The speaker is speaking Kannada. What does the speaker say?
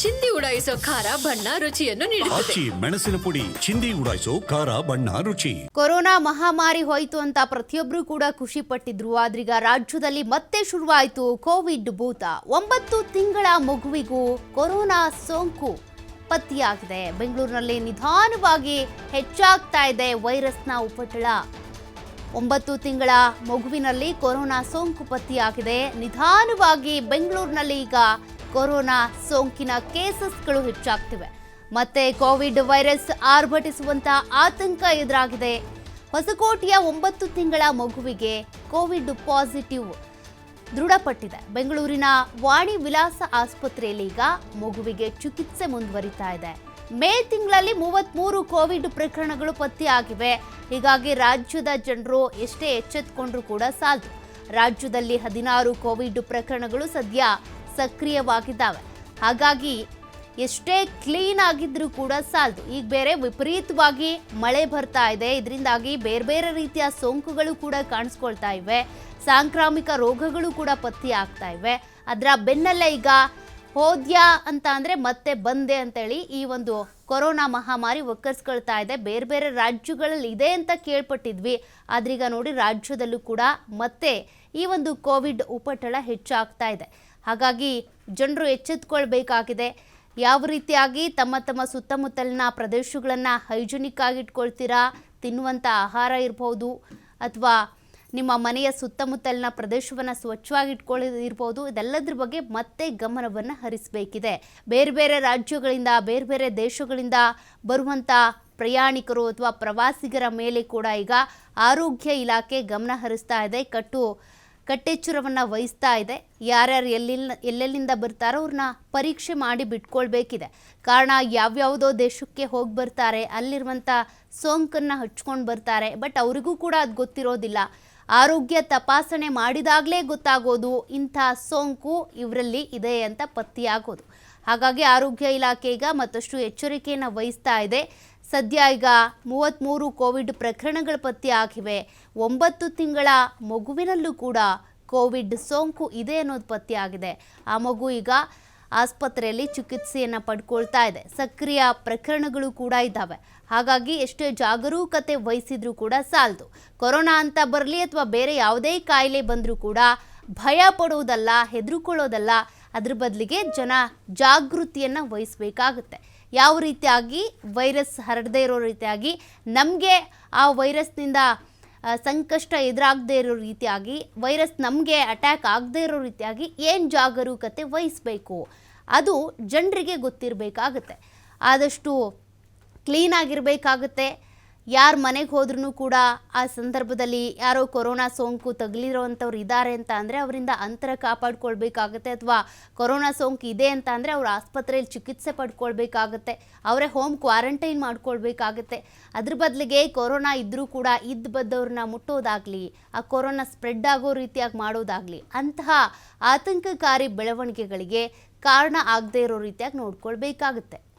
ಚಿಂದಿ ಉಡಾಯಿಸೋ ಖಾರ ಬಣ್ಣ ರುಚಿಯನ್ನು ನೀಡುತ್ತದೆ. ಆಚಿ ಮೆಣಸಿನ ಪುಡಿ ಚಿಂದಿ ಉಡಾಯಿಸೋ ಖಾರ ಬಣ್ಣ ರುಚಿ. ಕೊರೋನಾ ಮಹಾಮಾರಿ ಹೋಯಿತು ಅಂತ ಪ್ರತಿಯೊಬ್ಬರು ಕೂಡ ಖುಷಿ ಪಟ್ಟಿದ್ರು. ಆದ್ರೀಗ ರಾಜ್ಯದಲ್ಲಿ ಮತ್ತೆ ಶುರುವಾಯಿತು ಕೋವಿಡ್ ಭೂತ. ಒಂಬತ್ತು ತಿಂಗಳ ಮಗುವಿಗೂ ಕೊರೋನಾ ಸೋಂಕು ಪತ್ತೆಯಾಗಿದೆ. ಬೆಂಗಳೂರಿನಲ್ಲಿ ನಿಧಾನವಾಗಿ ಹೆಚ್ಚಾಗ್ತಾ ಇದೆ ವೈರಸ್ನ ಉಪಟಳ. ಒಂಬತ್ತು ತಿಂಗಳ ಮಗುವಿನಲ್ಲಿ ಕೊರೋನಾ ಸೋಂಕು ಪತ್ತೆಯಾಗಿದೆ. ನಿಧಾನವಾಗಿ ಬೆಂಗಳೂರಿನಲ್ಲಿ ಈಗ ಕೊರೋನಾ ಸೋಂಕಿನ ಕೇಸಸ್ಗಳು ಹೆಚ್ಚಾಗ್ತಿವೆ. ಮತ್ತೆ ಕೋವಿಡ್ ವೈರಸ್ ಆರ್ಭಟಿಸುವಂತ ಆತಂಕ ಎದುರಾಗಿದೆ. ಹೊಸಕೋಟೆಯ ಒಂಬತ್ತು ತಿಂಗಳ ಮಗುವಿಗೆ ಕೋವಿಡ್ ಪಾಸಿಟಿವ್ ದೃಢಪಟ್ಟಿದೆ. ಬೆಂಗಳೂರಿನ ವಾಣಿ ವಿಲಾಸ ಆಸ್ಪತ್ರೆಯಲ್ಲಿ ಈಗ ಮಗುವಿಗೆ ಚಿಕಿತ್ಸೆ ಮುಂದುವರಿತಾ ಇದೆ. ಮೇ ತಿಂಗಳಲ್ಲಿ ಮೂವತ್ಮೂರು ಕೋವಿಡ್ ಪ್ರಕರಣಗಳು ಪತ್ತೆಯಾಗಿವೆ. ಹೀಗಾಗಿ ರಾಜ್ಯದ ಜನರು ಎಷ್ಟೇ ಎಚ್ಚೆತ್ತುಕೊಂಡ್ರೂ ಕೂಡ ಸಾಲದು ರಾಜ್ಯದಲ್ಲಿ ಹದಿನಾರು ಕೋವಿಡ್ ಪ್ರಕರಣಗಳು ಸದ್ಯ ಸಕ್ರಿಯವಾಗಿದ್ದಾವೆ. ಹಾಗಾಗಿ ಎಷ್ಟೇ ಕ್ಲೀನ್ ಆಗಿದ್ರೂ ಕೂಡ ಸಾಲದು. ಈಗ ಬೇರೆ ವಿಪರೀತವಾಗಿ ಮಳೆ ಬರ್ತಾ ಇದೆ. ಇದರಿಂದಾಗಿ ಬೇರೆ ಬೇರೆ ರೀತಿಯ ಸೋಂಕುಗಳು ಕೂಡ ಕಾಣಿಸ್ಕೊಳ್ತಾ ಇವೆ. ಸಾಂಕ್ರಾಮಿಕ ರೋಗಗಳು ಕೂಡ ಪತ್ತೆ ಆಗ್ತಾ ಇವೆ. ಅದರ ಬೆನ್ನಲ್ಲೇ ಈಗ ಹೋದ್ಯಾ ಅಂತ ಅಂದರೆ ಮತ್ತೆ ಬಂದೆ ಅಂತೇಳಿ ಈ ಒಂದು ಕೊರೋನಾ ಮಹಾಮಾರಿ ಒಕ್ಕರ್ಸ್ಕೊಳ್ತಾ ಇದೆ. ಬೇರೆ ಬೇರೆ ರಾಜ್ಯಗಳಲ್ಲಿ ಇದೆ ಅಂತ ಕೇಳ್ಪಟ್ಟಿದ್ವಿ. ಆದ್ರೀಗ ನೋಡಿ ರಾಜ್ಯದಲ್ಲೂ ಕೂಡ ಮತ್ತೆ ಈ ಒಂದು ಕೋವಿಡ್ ಉಪಟಳ ಹೆಚ್ಚಾಗ್ತಾ ಇದೆ. ಹಾಗಾಗಿ ಜನರು ಎಚ್ಚೆತ್ಕೊಳ್ಬೇಕಾಗಿದೆ. ಯಾವ ರೀತಿಯಾಗಿ ತಮ್ಮ ತಮ್ಮ ಸುತ್ತಮುತ್ತಲಿನ ಪ್ರದೇಶಗಳನ್ನು ಹೈಜಿನಿಕ್ ಆಗಿಟ್ಕೊಳ್ತೀರಾ ತಿನ್ನುವಂಥ ಆಹಾರ ಇರ್ಬೋದು, ಅಥವಾ ನಿಮ್ಮ ಮನೆಯ ಸುತ್ತಮುತ್ತಲಿನ ಪ್ರದೇಶವನ್ನು ಸ್ವಚ್ಛವಾಗಿಟ್ಕೊಳ್ಳಿ ಇರ್ಬೋದು ಇದೆಲ್ಲದ್ರ ಬಗ್ಗೆ ಮತ್ತೆ ಗಮನವನ್ನು ಹರಿಸಬೇಕಿದೆ. ಬೇರೆ ಬೇರೆ ರಾಜ್ಯಗಳಿಂದ, ಬೇರೆ ಬೇರೆ ದೇಶಗಳಿಂದ ಬರುವಂಥ ಪ್ರಯಾಣಿಕರು ಅಥವಾ ಪ್ರವಾಸಿಗರ ಮೇಲೆ ಕೂಡ ಈಗ ಆರೋಗ್ಯ ಇಲಾಖೆ ಗಮನ ಹರಿಸ್ತಾ ಇದೆ. ಕಟ್ಟು ಕಟ್ಟೆಚ್ಚರವನ್ನು ವಹಿಸ್ತಾ ಇದೆ. ಯಾರ್ಯಾರು ಎಲ್ಲಿಲ್ಲ ಎಲ್ಲೆಲ್ಲಿಂದ ಬರ್ತಾರೋ ಅವ್ರನ್ನ ಪರೀಕ್ಷೆ ಮಾಡಿ ಬಿಟ್ಕೊಳ್ಬೇಕಿದೆ. ಕಾರಣ ಯಾವ್ಯಾವುದೋ ದೇಶಕ್ಕೆ ಹೋಗಿ ಬರ್ತಾರೆ ಅಲ್ಲಿರುವಂಥ ಸೋಂಕನ್ನು ಹಚ್ಕೊಂಡು ಬರ್ತಾರೆ, ಬಟ್ ಅವರಿಗೂ ಕೂಡ ಅದು ಗೊತ್ತಿರೋದಿಲ್ಲ. ಆರೋಗ್ಯ ತಪಾಸಣೆ ಮಾಡಿದಾಗಲೇ ಗೊತ್ತಾಗೋದು ಇಂಥ ಸೋಂಕು ಇವರಲ್ಲಿ ಇದೆ ಅಂತ ಪತ್ತೆಯಾಗೋದು. ಹಾಗಾಗಿ ಆರೋಗ್ಯ ಇಲಾಖೆ ಈಗ ಮತ್ತಷ್ಟು ಎಚ್ಚರಿಕೆಯನ್ನು ವಹಿಸ್ತಾ ಇದೆ. ಸದ್ಯ ಈಗ ಮೂವತ್ತ್ಮೂರು ಕೋವಿಡ್ ಪ್ರಕರಣಗಳು ಪತ್ತೆಯಾಗಿವೆ ಒಂಬತ್ತು ತಿಂಗಳ ಮಗುವಿನಲ್ಲೂ ಕೂಡ ಕೋವಿಡ್ ಸೋಂಕು ಇದೆ ಅನ್ನೋದು ಪತ್ತೆಯಾಗಿದೆ ಆ ಮಗು ಈಗ ಆಸ್ಪತ್ರೆಯಲ್ಲಿ ಚಿಕಿತ್ಸೆಯನ್ನು ಪಡ್ಕೊಳ್ತಾ ಇದೆ. ಸಕ್ರಿಯ ಪ್ರಕರಣಗಳು ಕೂಡ ಇದ್ದಾವೆ. ಹಾಗಾಗಿ ಎಷ್ಟೇ ಜಾಗರೂಕತೆ ವಹಿಸಿದ್ರೂ ಕೂಡ ಸಾಲದು. ಕೊರೋನಾ ಅಂತ ಬರಲಿ ಅಥವಾ ಬೇರೆ ಯಾವುದೇ ಕಾಯಿಲೆ ಬಂದರೂ ಕೂಡ ಭಯ ಪಡುವುದಲ್ಲ ಹೆದರ್ಕೊಳ್ಳೋದಲ್ಲ ಅದ್ರ ಬದಲಿಗೆ ಜನ ಜಾಗೃತಿಯನ್ನು ವಹಿಸಬೇಕಾಗುತ್ತೆ. ಯಾವ ರೀತಿಯಾಗಿ ವೈರಸ್ ಹರಡದೇ ಇರೋ ರೀತಿಯಾಗಿ ನಮಗೆ ಆ ವೈರಸ್ನಿಂದ ಸಂಕಷ್ಟ ಎದುರಾಗದೇ ಇರೋ ರೀತಿಯಾಗಿ, ವೈರಸ್ ನಮಗೆ ಅಟ್ಯಾಕ್ ಆಗದೇ ಇರೋ ರೀತಿಯಾಗಿ ಏನು ಜಾಗರೂಕತೆ ವಹಿಸಬೇಕು? ಅದು ಜನರಿಗೆ ಗೊತ್ತಿರಬೇಕಾಗುತ್ತೆ. ಆದಷ್ಟು ಕ್ಲೀನ್ ಆಗಿರಬೇಕಾಗುತ್ತೆ ಯಾರ ಮನೆಗೆ ಹೋದ್ರೂ ಕೂಡ ಆ ಸಂದರ್ಭದಲ್ಲಿ ಯಾರೋ ಕೊರೋನಾ ಸೋಂಕು ತಗಲಿರೋವಂಥವ್ರು ಇದ್ದಾರೆ ಅಂತ ಅಂದರೆ ಅವರಿಂದ ಅಂತರ ಕಾಪಾಡ್ಕೊಳ್ಬೇಕಾಗುತ್ತೆ ಅಥವಾ ಕೊರೋನಾ ಸೋಂಕು ಇದೆ ಅಂತ ಅಂದರೆ ಅವ್ರು ಆಸ್ಪತ್ರೆಯಲ್ಲಿ ಚಿಕಿತ್ಸೆ ಪಡ್ಕೊಳ್ಬೇಕಾಗತ್ತೆ, ಅವರೇ ಹೋಮ್ ಕ್ವಾರಂಟೈನ್ ಮಾಡ್ಕೊಳ್ಬೇಕಾಗತ್ತೆ. ಅದ್ರ ಬದಲಿಗೆ ಕೊರೋನಾ ಇದ್ದರೂ ಕೂಡ ಇದ್ದು ಬದ್ದವ್ರನ್ನ ಮುಟ್ಟೋದಾಗಲಿ, ಆ ಕೊರೋನಾ ಸ್ಪ್ರೆಡ್ ಆಗೋ ರೀತಿಯಾಗಿ ಮಾಡೋದಾಗಲಿ, ಅಂತಹ ಆತಂಕಕಾರಿ ಬೆಳವಣಿಗೆಗಳಿಗೆ ಕಾರಣ ಆಗದೇ ಇರೋ ರೀತಿಯಾಗಿ ನೋಡ್ಕೊಳ್ಬೇಕಾಗುತ್ತೆ.